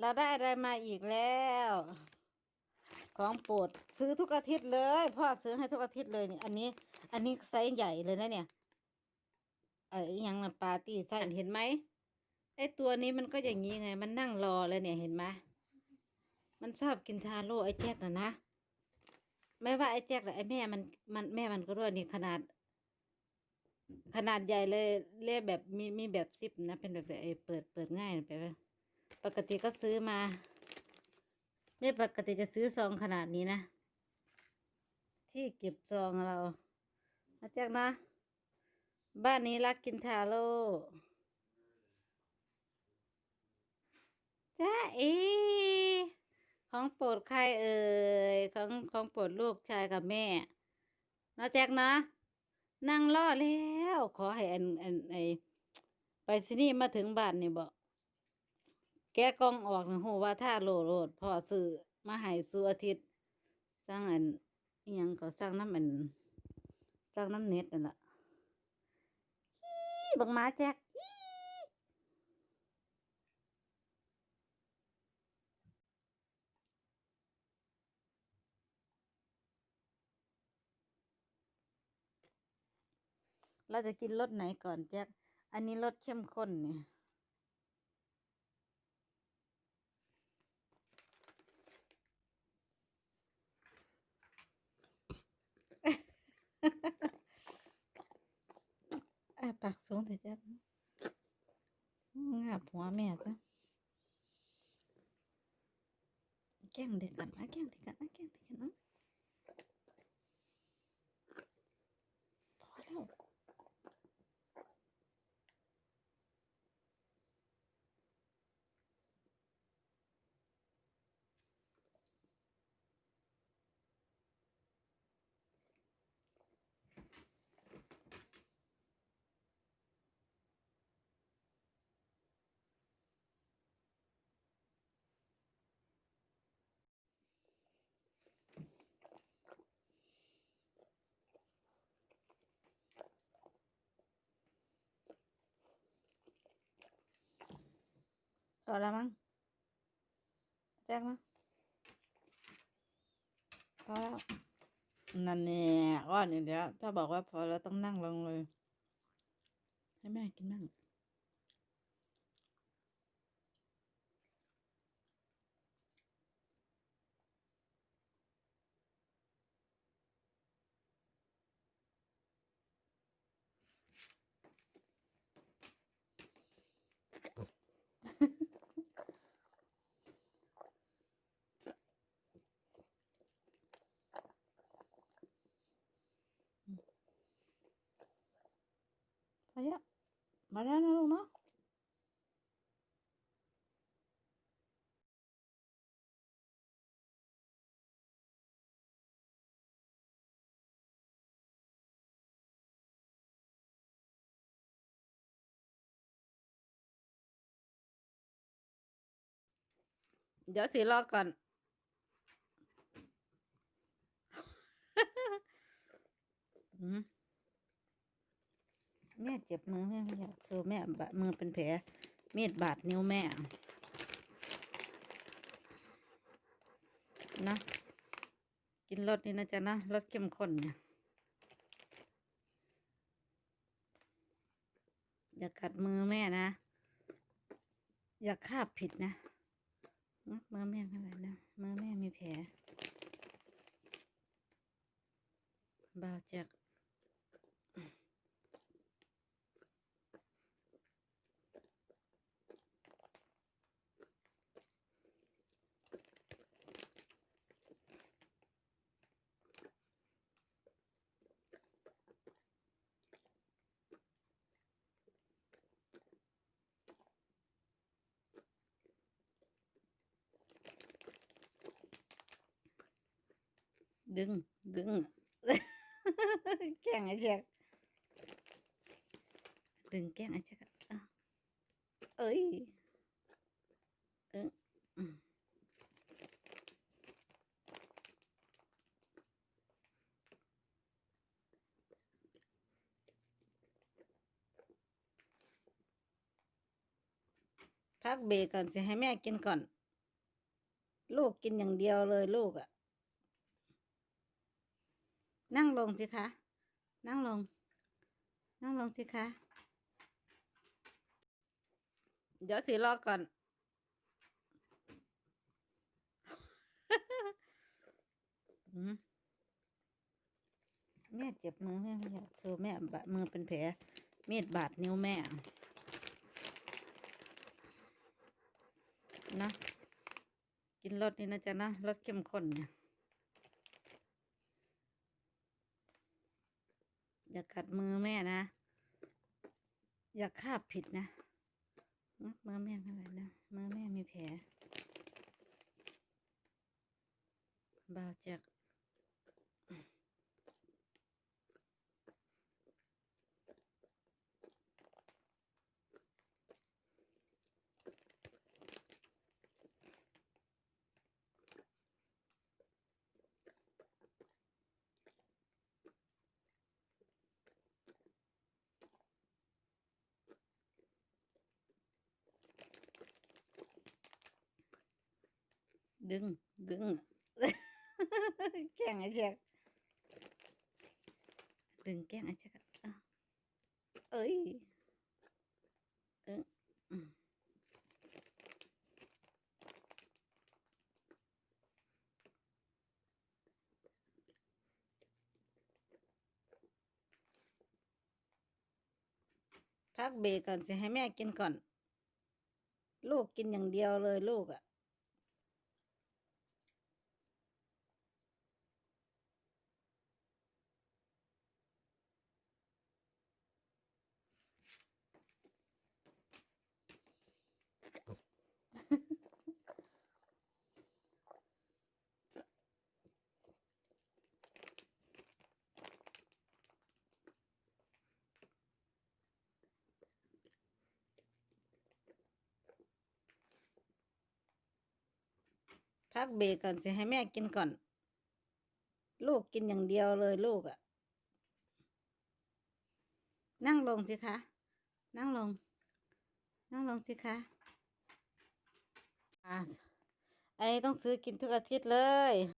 เราได้อะไรมาอีกแล้ว ของโปรดซื้อทุกอาทิตย์เลย พ่อซื้อให้ทุกอาทิตย์เลยนี่ อันนี้ อันนี้ไซส์ใหญ่เลยนะเนี่ยเอออหยังนปาร์ตี้ไซส์เห็นไหมไอตัวนี้มันก็อย่างนี้ไง มันนั่งรอเลยเนี่ยเห็นไหมมันชอบกินทาโร่ไอแจ๊กนะนะไม่ว่าไอแจ๊กหรือไอแม่มันมันแม่มันก็ด้วยนี่ขนาด ขนาดใหญ่เลยเล่แบบมีมีแบบซิปนะเป็นแบบไอเปิดเปิดง่ายนะแบบว่า ปกติก็ซื้อมาเนี่ยปกติจะซื้อซองขนาดนี้นะ ที่เก็บซองเราอาจากนะ บ้านนี้รักกินทาโร่จ้าเอของโปรดใครเอ่ยของของโปรดลูกชายกับแม่นะแจ็คนะ นั่งรอแล้ว ขอให้อันอันไอไปสินี่มาถึงบ้านนี่บอก แกะกล่องออกหนะหูว่าถ้าโลดโลดพ่อซื้อมาให้สู่อาทิตย์สร้างอันอิหยังก็สร้างน้ำอันสร้างน้ำเน็ตนั่นล่ะอี้บังหมาแจ็คอี้เราจะกินรสไหนก่อนแจ็คอันนี้รสเข้มข้นเนี่ย ปากสูงแต่จ้ะงาบหัวแม่จ้ะแกล้งเด็กกันนะแกล้งเด็กกันนะแกล้งเด็กกันนะ พอแล้วมั้งแจ้งนะพอแล้วนั่นเนี่ยก้อนอย่างเดียวถ้าบอกว่าพอแล้วต้องนั่งลงเลย ให้แม่กินบ้าง มาแล้วนะลูกเนาะเดี๋ยวสีรอก่อน อืม แม่เจ็บมือแม่ไม่อยากโชว์แม่บะมือเป็นแผลมีดบาดนิ้วแม่นะ กินรสนี่นะจ๊ะนะรสเข้มข้นเนี่ยอย่ากัดมือแม่นะ อย่าคาบผิดนะนะมือแม่ไม่ไหวนะมือแม่มีแผลเบาจาก ดึง ดึง แกล้งไอ้แจ๊กดึงแกล้งไอ้แจ๊กอะอะเอ้ยเอออืมพักเบรกก่อนสิให้แม่กินก่อน ลูกกินอย่างเดียวเลยลูกอะ่ะ นั่งลงสิคะ นั่งลง นั่งลงสิคะ เดี๋ยวสิรอก่อน แม่เจ็บมือแม่ไม่อยากโชว์แม่บะมือเป็นแผลมีดบาดนิ้วแม่นะกินรสนี่นะจ๊ะนะรสเข้มข้นเนี่ย อย่ากัดมือแม่นะ อย่าคาบผิดนะมือแม่ไม่ไหวนะมือแม่มีแผลเบาจาก ดึง ดึง แกล้งไอ้แจ๊กดึงแกล้งไอ้แจ๊กอะอะเอ้ยเอออืมพักเบรกก่อนสิให้แม่กินก่อน ลูกกินอย่างเดียวเลยลูกอะ พักเบรกก่อนสิให้แม่กินก่อน ลูกกินอย่างเดียวเลยลูกอะ่ะ นั่งลงสิคะ นั่งลง นั่งลงสิคะอ่าไอต้องซื้อกินทุกอาทิตย์เลย